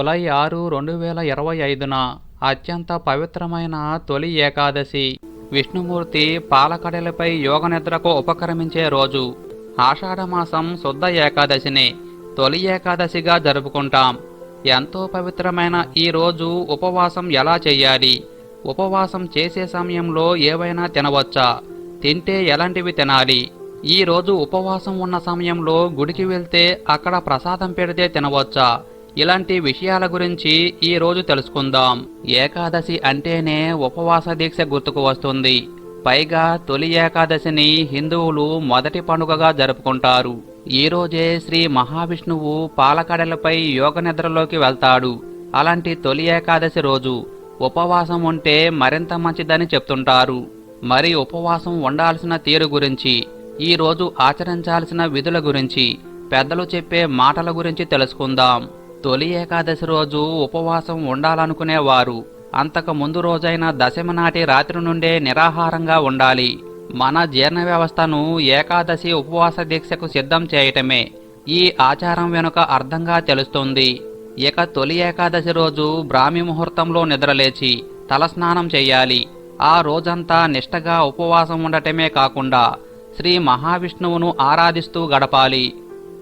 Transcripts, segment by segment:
July ఆరు రెండు వేల ఇరవై ఐదున అత్యంత పవిత్రమైన తొలి ఏకాదశి. విష్ణుమూర్తి పాలకడలపై యోగ నిద్రకు ఉపక్రమించే రోజు. ఆషాఢమాసం శుద్ధ ఏకాదశిని తొలి ఏకాదశిగా జరుపుకుంటాం. ఎంతో పవిత్రమైన ఈ రోజు ఉపవాసం ఎలా చేయాలి? ఉపవాసం చేసే సమయంలో ఏవైనా తినవచ్చా? తింటే ఎలాంటివి తినాలి? ఈ రోజు ఉపవాసం ఉన్న సమయంలో గుడికి వెళ్తే అక్కడ ప్రసాదం పెడితే తినవచ్చా? ఇలాంటి విషయాల గురించి ఈ రోజు తెలుసుకుందాం. ఏకాదశి అంటేనే ఉపవాస దీక్ష గుర్తుకు వస్తుంది. పైగా తొలి ఏకాదశిని హిందువులు మొదటి పండుగగా జరుపుకుంటారు. ఈ రోజే శ్రీ మహావిష్ణువు పాలకడలపై యోగ నిద్రలోకి వెళ్తాడు. అలాంటి తొలి ఏకాదశి రోజు ఉపవాసం ఉంటే మరింత మంచిదని చెప్తుంటారు. మరి ఉపవాసం ఉండాల్సిన తీరు గురించి ఈ రోజు ఆచరించాల్సిన విధుల గురించి పెద్దలు చెప్పే మాటల గురించి తెలుసుకుందాం. తొలి ఏకాదశి రోజు ఉపవాసం ఉండాలనుకునేవారు. అంతకు ముందు రోజైన దశమి నాటి రాత్రి నుండే నిరాహారంగా ఉండాలి. మన జీర్ణ వ్యవస్థను ఏకాదశి ఉపవాస దీక్షకు సిద్ధం చేయటమే ఈ ఆచారం వెనుక అర్థంగా తెలుస్తుంది. ఇక తొలి ఏకాదశి రోజు బ్రాహ్మి ముహూర్తంలో నిద్రలేచి తలస్నానం చేయాలి. ఆ రోజంతా నిష్టగా ఉపవాసం ఉండటమే కాకుండా శ్రీ మహావిష్ణువును ఆరాధిస్తూ గడపాలి.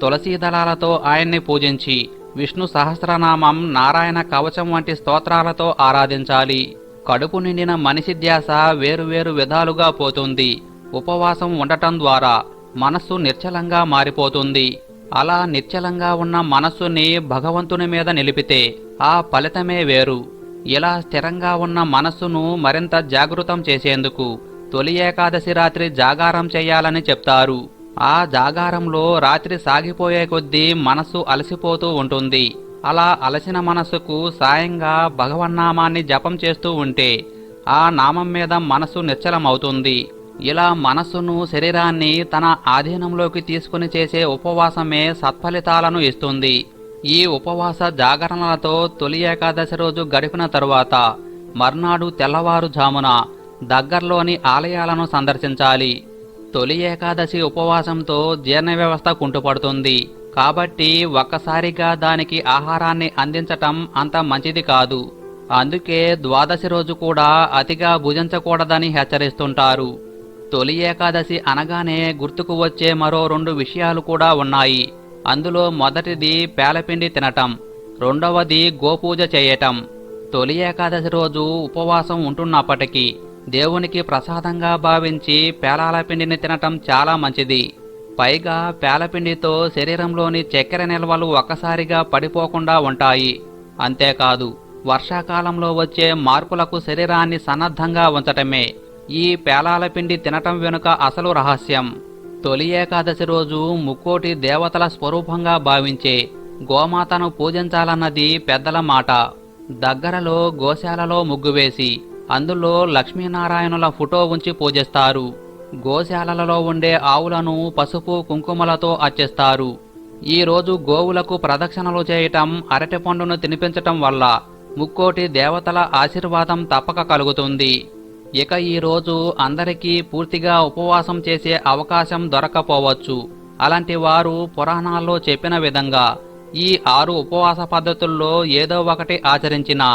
తులసీ దళాలతో ఆయన్ని పూజించి విష్ణు సహస్రనామం నారాయణ కవచం వంటి స్తోత్రాలతో ఆరాధించాలి. కడుపు నిండిన మనిషి ధ్యాస వేరువేరు విధాలుగా పోతుంది. ఉపవాసం ఉండటం ద్వారా మనస్సు నిర్చలంగా మారిపోతుంది. అలా నిశ్చలంగా ఉన్న మనస్సుని భగవంతుని మీద నిలిపితే ఆ ఫలితమే వేరు. ఇలా స్థిరంగా ఉన్న మనస్సును మరింత జాగృతం చేసేందుకు తొలి ఏకాదశి రాత్రి జాగారం చేయాలని చెప్తారు. ఆ జాగారంలో రాత్రి సాగిపోయే కొద్దీ మనస్సు అలసిపోతూ ఉంటుంది. అలా అలసిన మనస్సుకు సాయంగా భగవన్నామాన్ని జపం చేస్తూ ఉంటే ఆ నామం మీద మనస్సు నిశ్చలమవుతుంది. ఇలా మనసును శరీరాన్ని తన ఆధీనంలోకి తీసుకుని చేసే ఉపవాసమే సత్ఫలితాలను ఇస్తుంది. ఈ ఉపవాస జాగరణలతో తొలి ఏకాదశి రోజు గడిపిన తరువాత మర్నాడు తెల్లవారుజామున దగ్గర్లోని ఆలయాలను సందర్శించాలి. తొలి ఏకాదశి ఉపవాసంతో జీర్ణ వ్యవస్థ కుంటుపడుతుంది. కాబట్టి ఒక్కసారిగా దానికి ఆహారాన్ని అందించటం అంత మంచిది కాదు. అందుకే ద్వాదశి రోజు కూడా అతిగా భుజించకూడదని హెచ్చరిస్తుంటారు. తొలి ఏకాదశి అనగానే గుర్తుకు వచ్చే మరో రెండు విషయాలు కూడా ఉన్నాయి. అందులో మొదటిది పేలపిండి తినటం రెండవది గోపూజ చేయటం. తొలి ఏకాదశి రోజు ఉపవాసం ఉంటున్నప్పటికీ దేవునికి ప్రసాదంగా భావించి పేలాల పిండిని తినటం చాలా మంచిది. పైగా పేలపిండితో శరీరంలోని చక్కెర నిల్వలు ఒక్కసారిగా పడిపోకుండా ఉంటాయి. అంతేకాదు వర్షాకాలంలో వచ్చే మార్పులకు శరీరాన్ని సన్నద్ధంగా ఉంచటమే. ఈ పేలాల పిండి తినటం వెనుక అసలు రహస్యం. తొలి ఏకాదశి రోజు ముక్కోటి దేవతల స్వరూపంగా భావించే గోమాతను పూజించాలన్నది పెద్దల మాట. దగ్గరలో గోశాలలో ముగ్గు వేసి అందులో లక్ష్మీనారాయణుల ఫోటో ఉంచి పూజిస్తారు. గోశాలలలో ఉండే ఆవులను పసుపు కుంకుమలతో అర్చిస్తారు. ఈరోజు గోవులకు ప్రదక్షిణలు చేయటం అరటిపండును తినిపించటం వల్ల ముక్కోటి దేవతల ఆశీర్వాదం తప్పక కలుగుతుంది. ఇక ఈరోజు అందరికీ పూర్తిగా ఉపవాసం చేసే అవకాశం దొరకపోవచ్చు. అలాంటి వారు పురాణాల్లో చెప్పిన విధంగా ఈ ఆరు ఉపవాస పద్ధతుల్లో ఏదో ఒకటి ఆచరించినా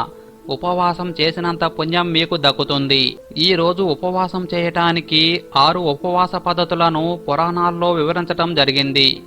ఉపవాసం చేసినంత పుణ్యం మీకు దక్కుతుంది. ఈ రోజు ఉపవాసం చేయటానికి ఆరు ఉపవాస పద్ధతులను పురాణాల్లో వివరించటం జరిగింది.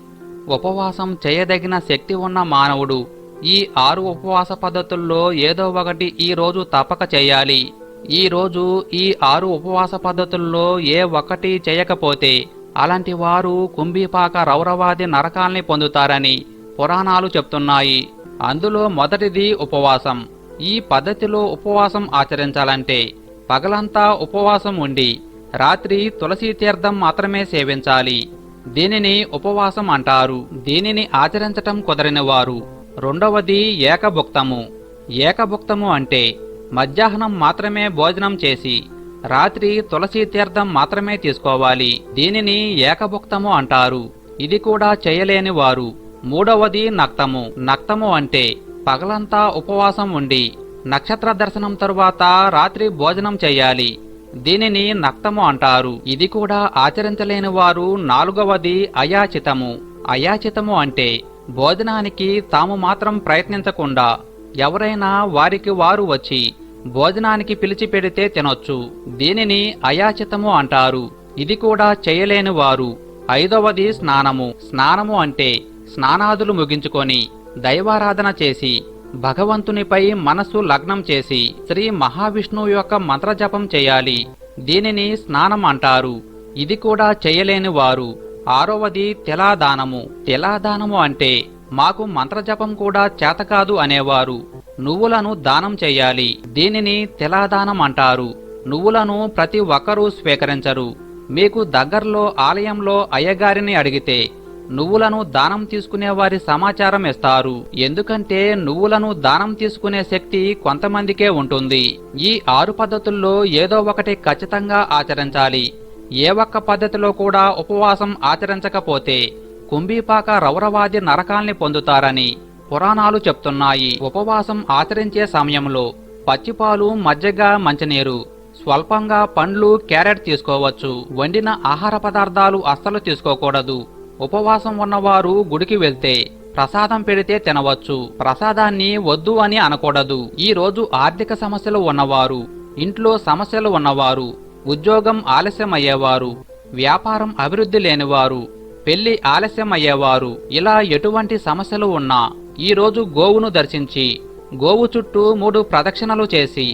ఉపవాసం చేయదగిన శక్తి ఉన్న మానవుడు ఈ ఆరు ఉపవాస పద్ధతుల్లో ఏదో ఒకటి ఈ రోజు తప్పక చేయాలి. ఈ రోజు ఈ ఆరు ఉపవాస పద్ధతుల్లో ఏ ఒక్కటి చేయకపోతే అలాంటి వారు కుంభీపాక రౌరవాది నరకాల్ని పొందుతారని పురాణాలు చెప్తున్నాయి. అందులో మొదటిది ఉపవాసం. ఈ పద్ధతిలో ఉపవాసం ఆచరించాలంటే పగలంతా ఉపవాసం ఉండి రాత్రి తులసీ తీర్థం మాత్రమే సేవించాలి. దీనిని ఉపవాసం అంటారు. దీనిని ఆచరించటం కుదరని వారు రెండవది ఏకభుక్తము. ఏకభుక్తము అంటే మధ్యాహ్నం మాత్రమే భోజనం చేసి రాత్రి తులసీ తీర్థం మాత్రమే తీసుకోవాలి. దీనిని ఏకభుక్తము అంటారు. ఇది కూడా చేయలేని వారు మూడవది నక్తము. నక్తము అంటే పగలంతా ఉపవాసం ఉండి నక్షత్ర దర్శనం తరువాత రాత్రి భోజనం చేయాలి. దీనిని నక్తము అంటారు. ఇది కూడా ఆచరించలేని వారు నాలుగవది అయాచితము. అయాచితము అంటే భోజనానికి తాము మాత్రం ప్రయత్నించకుండా ఎవరైనా వారికి వారు వచ్చి భోజనానికి పిలిచి పెడితే తినొచ్చు. దీనిని అయాచితము అంటారు. ఇది కూడా చేయలేని వారు. ఐదవది స్నానము. స్నానము అంటే స్నానాదులు ముగించుకొని దైవారాధన చేసి భగవంతునిపై మనస్సు లగ్నం చేసి శ్రీ మహావిష్ణువు యొక్క మంత్రజపం చేయాలి. దీనిని స్నానం అంటారు. ఇది కూడా చేయలేని వారు. ఆరవది తెలాదానము. తెలాదానము అంటే మాకు మంత్రజపం కూడా చేతకాదు అనేవారు. నువ్వులను దానం చేయాలి. దీనిని తెలాదానం అంటారు. నువ్వులను ప్రతి ఒక్కరూ స్వీకరించరు. మీకు దగ్గరలో ఆలయంలో అయ్యగారిని అడిగితే నువ్వులను దానం తీసుకునే వారి సమాచారం ఇస్తారు. ఎందుకంటే నువ్వులను దానం తీసుకునే శక్తి కొంతమందికే ఉంటుంది. ఈ ఆరు పద్ధతుల్లో ఏదో ఒకటి ఖచ్చితంగా ఆచరించాలి. ఏ ఒక్క పద్ధతిలో కూడా ఉపవాసం ఆచరించకపోతే కుంభీపాక రౌరవాది నరకాల్ని పొందుతారని పురాణాలు చెప్తున్నాయి. ఉపవాసం ఆచరించే సమయంలో పచ్చిపాలు మజ్జిగ మంచినీరు స్వల్పంగా పండ్లు క్యారెట్ తీసుకోవచ్చు. వండిన ఆహార పదార్థాలు అస్సలు తీసుకోకూడదు. ఉపవాసం ఉన్నవారు గుడికి వెళ్తే ప్రసాదం పెడితే తినవచ్చు. ప్రసాదాన్ని వద్దు అని అనకూడదు. ఈ రోజు ఆర్థిక సమస్యలు ఉన్నవారు ఇంట్లో సమస్యలు ఉన్నవారు ఉద్యోగం ఆలస్యం అయ్యేవారు వ్యాపారం అభివృద్ధి లేనివారు పెళ్ళి ఆలస్యం అయ్యేవారు ఇలా ఎటువంటి సమస్యలు ఉన్నా ఈరోజు గోవును దర్శించి గోవు చుట్టూ మూడు ప్రదక్షిణలు చేసి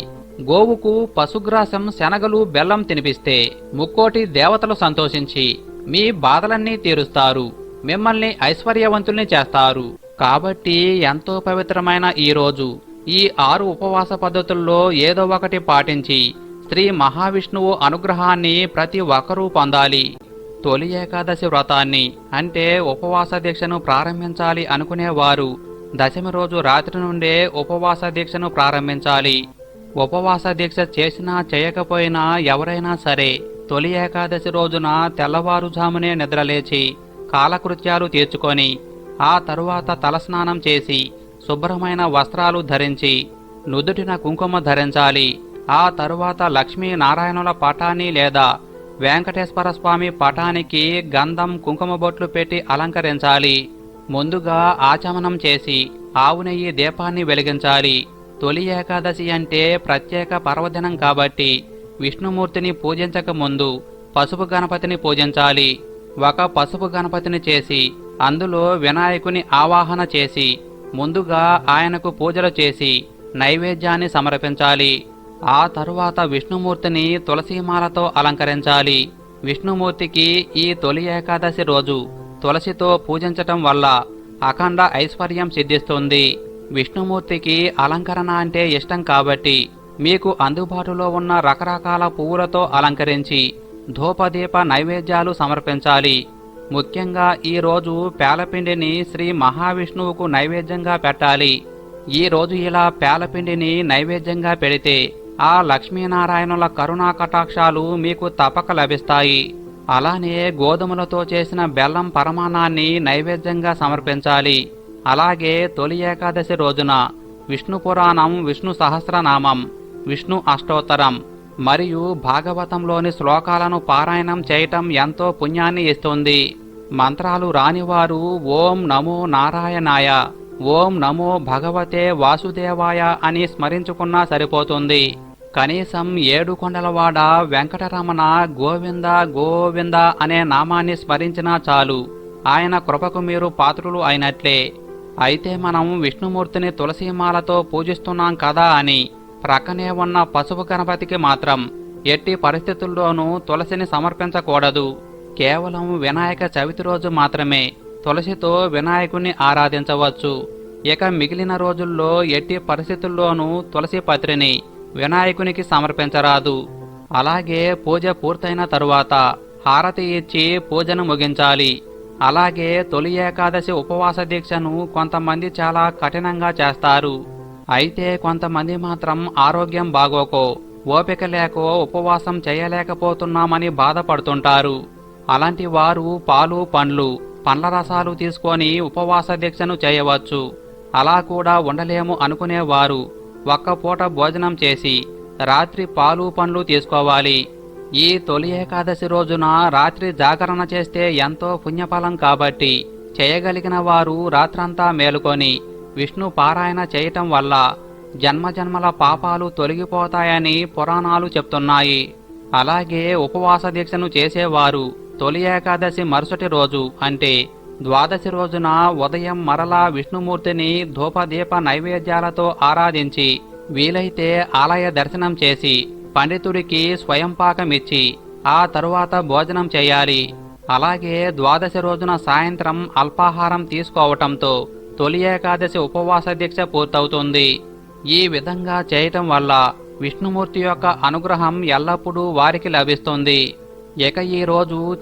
గోవుకు పశుగ్రాసం శనగలు బెల్లం తినిపిస్తే ముక్కోటి దేవతలు సంతోషించి మీ బాధలన్నీ తీరుస్తారు. మిమ్మల్ని ఐశ్వర్యవంతుల్ని చేస్తారు. కాబట్టి ఎంతో పవిత్రమైన ఈ రోజు. ఈ ఆరు ఉపవాస పద్ధతుల్లో ఏదో ఒకటి పాటించి శ్రీ మహావిష్ణువు అనుగ్రహాన్ని ప్రతి ఒక్కరూ పొందాలి. తొలి ఏకాదశి వ్రతాన్ని అంటే ఉపవాస దీక్షను ప్రారంభించాలి అనుకునేవారు దశమి రోజు రాత్రి నుండే ఉపవాస దీక్షను ప్రారంభించాలి. ఉపవాస దీక్ష చేసినా చేయకపోయినా ఎవరైనా సరే తొలి ఏకాదశి రోజున తెల్లవారుజామునే నిద్రలేచి కాలకృత్యాలు తీర్చుకొని ఆ తరువాత తలస్నానం చేసి శుభ్రమైన వస్త్రాలు ధరించి నుదుటిన కుంకుమ ధరించాలి. ఆ తరువాత లక్ష్మీ నారాయణుల పటాన్ని లేదా వెంకటేశ్వర స్వామి పటానికి గంధం కుంకుమ బొట్లు పెట్టి అలంకరించాలి. ముందుగా ఆచమనం చేసి ఆవు నెయ్యి దీపాన్ని వెలిగించాలి. తొలి ఏకాదశి అంటే ప్రత్యేక పర్వదినం కాబట్టి విష్ణుమూర్తిని పూజించక ముందు పసుపు గణపతిని పూజించాలి. ఒక పసుపు గణపతిని చేసి అందులో వినాయకుని ఆవాహన చేసి ముందుగా ఆయనకు పూజలు చేసి నైవేద్యాన్ని సమర్పించాలి. ఆ తరువాత విష్ణుమూర్తిని తులసీమాలతో అలంకరించాలి. విష్ణుమూర్తికి ఈ తొలి ఏకాదశి రోజు తులసితో పూజించటం వల్ల అఖండ ఐశ్వర్యం సిద్ధిస్తుంది. విష్ణుమూర్తికి అలంకరణ అంటే ఇష్టం కాబట్టి మీకు అందుబాటులో ఉన్న రకరకాల పువ్వులతో అలంకరించి ధూపదీప నైవేద్యాలు సమర్పించాలి. ముఖ్యంగా ఈరోజు పేలపిండిని శ్రీ మహావిష్ణువుకు నైవేద్యంగా పెట్టాలి. ఈ రోజు ఇలా పేలపిండిని నైవేద్యంగా పెడితే ఆ లక్ష్మీనారాయణుల కరుణా కటాక్షాలు మీకు తప్పక లభిస్తాయి. అలానే గోధుమలతో చేసిన బెల్లం పరమాణాన్ని నైవేద్యంగా సమర్పించాలి. అలాగే తొలి ఏకాదశి రోజున విష్ణు పురాణం విష్ణు సహస్రనామం విష్ణు అష్టోత్తరం. మరియు భాగవతంలోని శ్లోకాలను పారాయణం చేయటం ఎంతో పుణ్యాన్ని ఇస్తుంది. మంత్రాలు రానివారు ఓం నమో నారాయణాయ ఓం నమో భగవతే వాసుదేవాయ అని స్మరించుకున్నా సరిపోతుంది. కనీసం ఏడు కొండలవాడ వెంకటరమణ గోవింద గోవింద అనే నామాన్ని స్మరించినా చాలు. ఆయన కృపకు మీరు పాత్రులు అయినట్లే. అయితే మనం విష్ణుమూర్తిని తులసీమాలతో పూజిస్తున్నాం కదా అని. ప్రక్కనే ఉన్న పసుపు గణపతికి మాత్రం ఎట్టి పరిస్థితుల్లోనూ తులసిని సమర్పించకూడదు. కేవలం వినాయక చవితి రోజు మాత్రమే తులసితో వినాయకుణ్ణి ఆరాధించవచ్చు. ఇక మిగిలిన రోజుల్లో ఎట్టి పరిస్థితుల్లోనూ తులసి పత్రిని వినాయకునికి సమర్పించరాదు. అలాగే పూజ పూర్తయిన తరువాత హారతి ఇచ్చి పూజను ముగించాలి. అలాగే తొలి ఏకాదశి ఉపవాస దీక్షను కొంతమంది చాలా కఠినంగా చేస్తారు. అయితే కొంతమంది మాత్రం ఆరోగ్యం బాగోకో ఓపిక లేకో ఉపవాసం చేయలేకపోతున్నామని బాధపడుతుంటారు. అలాంటి వారు పాలు పండ్లు పండ్ల రసాలు తీసుకొని ఉపవాస దీక్షను చేయవచ్చు. అలా కూడా ఉండలేము అనుకునేవారు. ఒక్క పూట భోజనం చేసి రాత్రి పాలు పండ్లు తీసుకోవాలి. ఈ తొలి ఏకాదశి రోజున రాత్రి జాగరణ చేస్తే ఎంతో పుణ్యఫలం కాబట్టి చేయగలిగిన వారు రాత్రంతా మేలుకొని విష్ణు పారాయణ చేయటం వల్ల జన్మజన్మల పాపాలు తొలగిపోతాయని పురాణాలు చెప్తున్నాయి. అలాగే ఉపవాస దీక్షను చేసేవారు తొలి ఏకాదశి మరుసటి రోజు అంటే ద్వాదశి రోజున ఉదయం మరలా విష్ణుమూర్తిని ధూపదీప నైవేద్యాలతో ఆరాధించి వీలైతే ఆలయ దర్శనం చేసి పండితుడికి స్వయంపాకమిచ్చి ఆ తరువాత భోజనం చేయాలి. అలాగే ద్వాదశి రోజున సాయంత్రం అల్పాహారం తీసుకోవటంతో తొలి ఏకాదశి ఉపవాస దీక్ష పూర్తవుతుంది. ఈ విధంగా చేయటం వల్ల విష్ణుమూర్తి యొక్క అనుగ్రహం ఎల్లప్పుడూ వారికి లభిస్తుంది. ఇక ఈ రోజు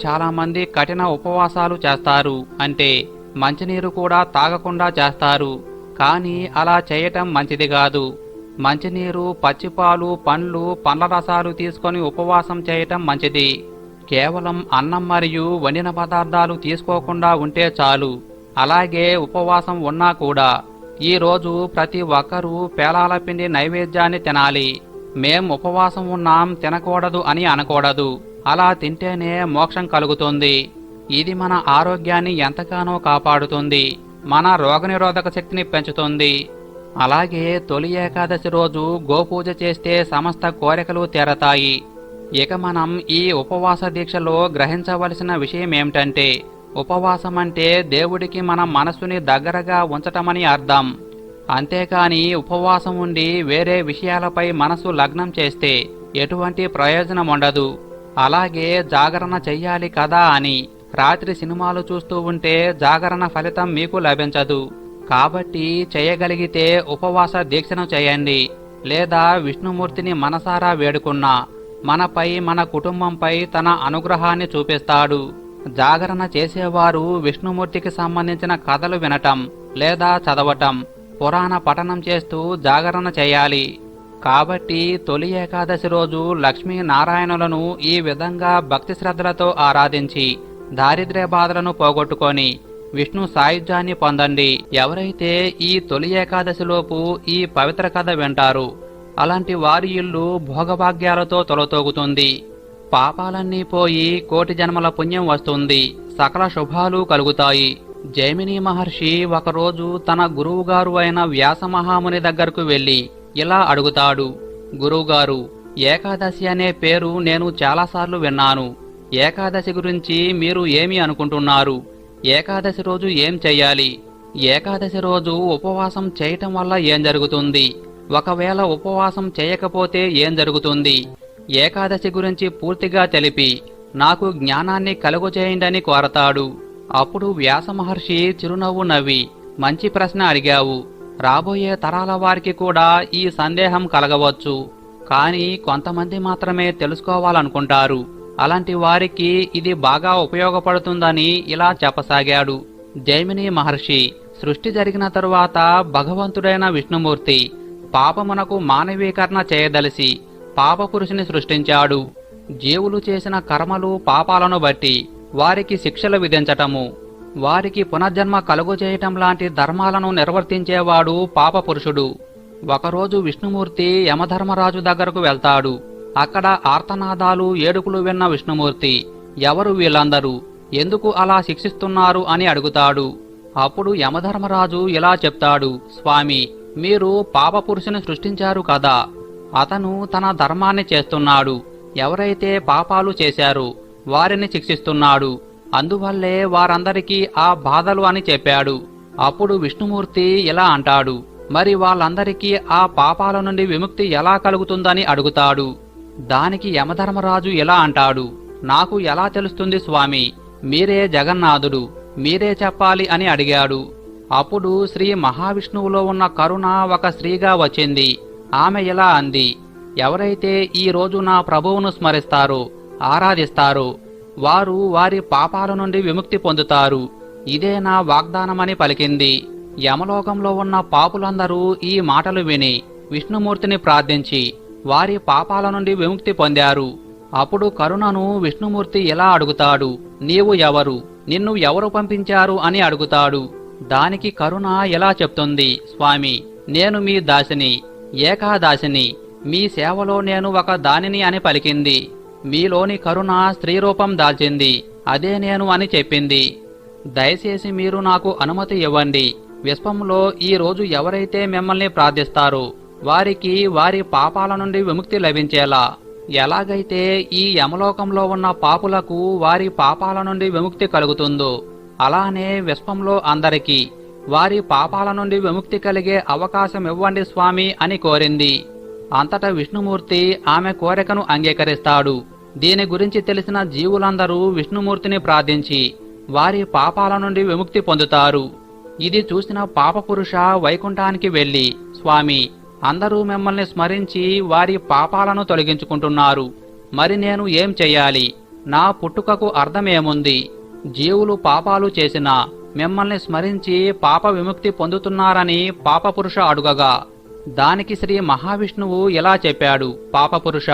కఠిన ఉపవాసాలు చేస్తారు. అంటే మంచినీరు కూడా తాగకుండా చేస్తారు. కానీ అలా చేయటం మంచిది కాదు. మంచినీరు పచ్చిపాలు పండ్లు పండ్ల రసాలు తీసుకొని ఉపవాసం చేయటం మంచిది. కేవలం అన్నం మరియు వండిన పదార్థాలు తీసుకోకుండా ఉంటే చాలు. అలాగే ఉపవాసం ఉన్నా కూడా ఈ రోజు ప్రతి ఒక్కరూ పేలాల పిండి నైవేద్యాన్ని తినాలి. మేం ఉపవాసం ఉన్నాం తినకూడదు అని అనకూడదు. అలా తింటేనే మోక్షం కలుగుతుంది. ఇది మన ఆరోగ్యాన్ని ఎంతగానో కాపాడుతుంది. మన రోగనిరోధక శక్తిని పెంచుతుంది. అలాగే తొలి ఏకాదశి రోజు గోపూజ చేస్తే సమస్త కోరికలు తీరతాయి. ఇక మనం ఈ ఉపవాస దీక్షలో గ్రహించవలసిన విషయం ఏమిటంటే ఉపవాసం అంటే దేవుడికి మన మనసుని దగ్గరగా ఉంచటమని అర్థం. అంతేకాని ఉపవాసం ఉండి వేరే విషయాలపై మనసు లగ్నం చేస్తే ఎటువంటి ప్రయోజనం ఉండదు అలాగే జాగరణ చెయ్యాలి కదా అని రాత్రి సినిమాలు చూస్తూ ఉంటే జాగరణ ఫలితం మీకు లభించదు. కాబట్టి చేయగలిగితే ఉపవాస దీక్షను చేయండి. లేదా విష్ణుమూర్తిని మనసారా వేడుకున్నా మనపై మన కుటుంబంపై తన అనుగ్రహాన్ని చూపిస్తాడు. జాగరణ చేసేవారు విష్ణుమూర్తికి సంబంధించిన కథలు వినటం లేదా చదవటం పురాణ పఠనం చేస్తూ జాగరణ చేయాలి. కాబట్టి తొలి ఏకాదశి రోజు లక్ష్మీ నారాయణులను ఈ విధంగా భక్తి శ్రద్ధలతో ఆరాధించి దారిద్ర్య బాధలను పోగొట్టుకొని విష్ణు సాయుధ్యాన్ని పొందండి. ఎవరైతే ఈ తొలి ఏకాదశిలోపు ఈ పవిత్ర కథ వింటారు అలాంటి వారి ఇల్లు భోగభాగ్యాలతో తొలతోగుతుంది. పాపాలన్నీ పోయి కోటి జన్మల పుణ్యం వస్తుంది. సకల శుభాలు కలుగుతాయి. జైమిని మహర్షి ఒకరోజు తన గురువుగారు అయిన వ్యాస మహాముని దగ్గరకు వెళ్ళి ఇలా అడుగుతాడు. గురువుగారు ఏకాదశి అనే పేరు నేను చాలాసార్లు విన్నాను. ఏకాదశి గురించి మీరు ఏమి అనుకుంటున్నారు? ఏకాదశి రోజు ఏం చెయ్యాలి? ఏకాదశి రోజు ఉపవాసం చేయటం వల్ల ఏం జరుగుతుంది? ఒకవేళ ఉపవాసం చేయకపోతే ఏం జరుగుతుంది? ఏకాదశి గురించి పూర్తిగా తెలిపి నాకు జ్ఞానాన్ని కలుగజేయండని కోరతాడు. అప్పుడు వ్యాస మహర్షి చిరునవ్వు నవ్వి మంచి ప్రశ్న అడిగావు. రాబోయే తరాల వారికి కూడా ఈ సందేహం కలగవచ్చు. కానీ కొంతమంది మాత్రమే తెలుసుకోవాలనుకుంటారు. అలాంటి వారికి ఇది బాగా ఉపయోగపడుతుందని ఇలా చెప్పసాగాడు. జైమిని మహర్షి సృష్టి జరిగిన తరువాత భగవంతుడైన విష్ణుమూర్తి పాపమునకు మానవీకరణ చేయదలిసి పాపపురుషుని సృష్టించాడు. జీవులు చేసిన కర్మలు పాపాలను బట్టి వారికి శిక్షలు విధించటము. వారికి పునర్జన్మ కలుగజేయటం లాంటి ధర్మాలను నిర్వర్తించేవాడు పాపపురుషుడు. ఒకరోజు విష్ణుమూర్తి యమధర్మరాజు దగ్గరకు వెళ్తాడు. అక్కడ ఆర్తనాదాలు ఏడుకులు విన్న విష్ణుమూర్తి ఎవరు వీళ్ళందరూ? ఎందుకు అలా శిక్షిస్తున్నారు? అని అడుగుతాడు. అప్పుడు యమధర్మరాజు ఇలా చెప్తాడు స్వామి మీరు పాపపురుషుని సృష్టించారు కదా. అతను తన ధర్మాన్ని చేస్తున్నాడు. ఎవరైతే పాపాలు చేశారో వారిని శిక్షిస్తున్నాడు. అందువల్లే వారందరికీ ఆ బాధలు అని చెప్పాడు. అప్పుడు విష్ణుమూర్తి ఇలా అంటాడు. మరి వాళ్ళందరికీ ఆ పాపాల నుండి విముక్తి ఎలా కలుగుతుందని అడుగుతాడు. దానికి యమధర్మరాజు ఇలా అంటాడు. నాకు ఎలా తెలుస్తుంది స్వామి? మీరే జగన్నాథుడు. మీరే చెప్పాలి అని అడిగాడు. అప్పుడు శ్రీ మహావిష్ణువులో ఉన్న కరుణ ఒక స్త్రీగా వచ్చింది. ఆమె ఇలా అంది ఎవరైతే ఈ రోజు నా ప్రభువును స్మరిస్తారో ఆరాధిస్తారో వారు వారి పాపాల నుండి విముక్తి పొందుతారు. ఇదే నా వాగ్దానమని పలికింది. యమలోకంలో ఉన్న పాపులందరూ ఈ మాటలు విని విష్ణుమూర్తిని ప్రార్థించి వారి పాపాల నుండి విముక్తి పొందారు. అప్పుడు కరుణను విష్ణుమూర్తి ఎలా అడుగుతాడు నీవు ఎవరు? నిన్ను ఎవరు పంపించారు? అని అడుగుతాడు. దానికి కరుణ ఎలా చెప్తుంది స్వామి నేను మీ దాసిని. ఏకాదాశిని. మీ సేవలో నేను ఒక దానిని అని పలికింది. మీలోని కరుణ స్త్రీ రూపం దాల్చింది. అదే నేను అని చెప్పింది. దయచేసి మీరు నాకు అనుమతి ఇవ్వండి. విశ్వంలో ఈ రోజు ఎవరైతే మిమ్మల్ని ప్రార్థిస్తారు వారికి వారి పాపాల నుండి విముక్తి లభించేలా. ఎలాగైతే ఈ యమలోకంలో ఉన్న పాపులకు వారి పాపాల నుండి విముక్తి కలుగుతుందో అలానే విశ్వంలో అందరికీ. వారి పాపాల నుండి విముక్తి కలిగే అవకాశం ఇవ్వండి స్వామి అని కోరింది. అంతటా విష్ణుమూర్తి ఆమె కోరికను అంగీకరిస్తాడు. దీని గురించి తెలిసిన జీవులందరూ విష్ణుమూర్తిని ప్రార్థించి వారి పాపాల నుండి విముక్తి పొందుతారు. ఇది చూసిన పాపపురుష వైకుంఠానికి వెళ్ళి స్వామి అందరూ మిమ్మల్ని స్మరించి వారి పాపాలను తొలగించుకుంటున్నారు. మరి నేను ఏం చెయ్యాలి? నా పుట్టుకకు అర్థమేముంది? జీవులు పాపాలు చేసినా మిమ్మల్ని స్మరించి పాప విముక్తి పొందుతున్నారని పాపపురుష అడుగగా. దానికి శ్రీ మహావిష్ణువు ఇలా చెప్పాడు పాపపురుష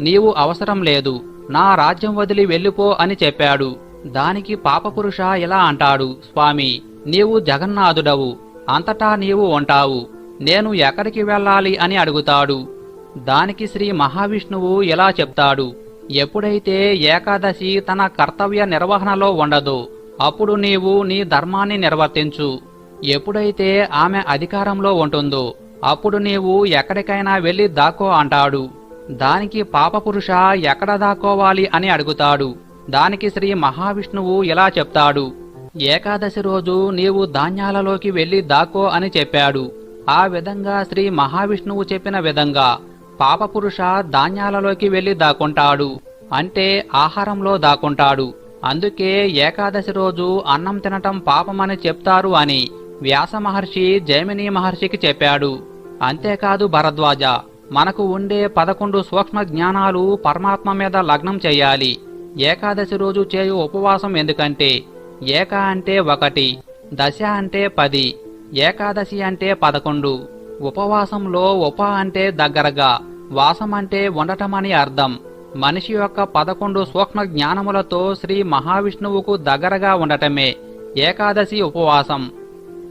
నీవు అవసరం లేదు నా రాజ్యం వదిలి వెళ్ళిపో అని చెప్పాడు. దానికి పాపపురుష ఇలా అంటాడు స్వామి నీవు జగన్నాథుడవు అంతటా నీవు ఉంటావు నేను ఎక్కడికి వెళ్ళాలి అని అడుగుతాడు. దానికి శ్రీ మహావిష్ణువు ఇలా చెప్తాడు ఎప్పుడైతే ఏకాదశి తన కర్తవ్య నిర్వహణలో ఉండదో అప్పుడు నీవు నీ ధర్మాన్ని నిర్వర్తించు. ఎప్పుడైతే ఆమె అధికారంలో ఉంటుందో అప్పుడు నీవు ఎక్కడికైనా వెళ్ళి దాక్కో అంటాడు. దానికి పాపపురుష ఎక్కడ దాక్కోవాలి అని అడుగుతాడు. దానికి శ్రీ మహావిష్ణువు ఇలా చెప్తాడు. ఏకాదశి రోజు నీవు ధాన్యాలలోకి వెళ్ళి దాక్కో అని చెప్పాడు. ఆ విధంగా శ్రీ మహావిష్ణువు చెప్పిన విధంగా పాపపురుష ధాన్యాలలోకి వెళ్ళి దాక్కుంటాడు. అంటే ఆహారంలో దాక్కుంటాడు. అందుకే ఏకాదశి రోజు అన్నం తినటం పాపమని చెప్తారు అని వ్యాస మహర్షి జైమిని మహర్షికి చెప్పాడు. అంతేకాదు భరద్వాజ మనకు ఉండే పదకొండు సూక్ష్మ జ్ఞానాలు పరమాత్మ మీద లగ్నం చేయాలి. ఏకాదశి రోజు చేయు ఉపవాసం ఎందుకంటే ఏక అంటే ఒకటి దశ అంటే పది ఏకాదశి అంటే పదకొండు. ఉపవాసంలో ఉప అంటే దగ్గరగా వాసం అంటే ఉండటమని అర్థం. మనిషి యొక్క పదకొండు సూక్ష్మ జ్ఞానములతో శ్రీ మహావిష్ణువుకు దగ్గరగా ఉండటమే ఏకాదశి ఉపవాసం.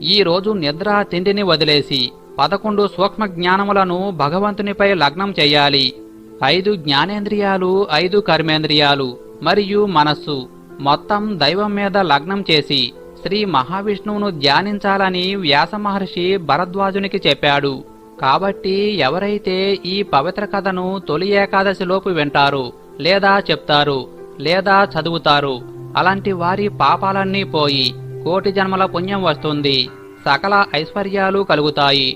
ఈ రోజు నిద్ర తిండిని వదిలేసి పదకొండు సూక్ష్మ జ్ఞానములను భగవంతునిపై లగ్నం చేయాలి. ఐదు జ్ఞానేంద్రియాలు ఐదు కర్మేంద్రియాలు మరియు మనస్సు మొత్తం దైవం మీద లగ్నం చేసి శ్రీ మహావిష్ణువును ధ్యానించాలని వ్యాసమహర్షి భరద్వాజునికి చెప్పాడు. కాబట్టి ఎవరైతే ఈ పవిత్ర కథను తొలి ఏకాదశిలోపు వింటారు లేదా చెప్తారు లేదా చదువుతారు అలాంటి వారి పాపాలన్నీ పోయి కోటి జన్మల పుణ్యం వస్తుంది సకల ఐశ్వర్యాలు కలుగుతాయి.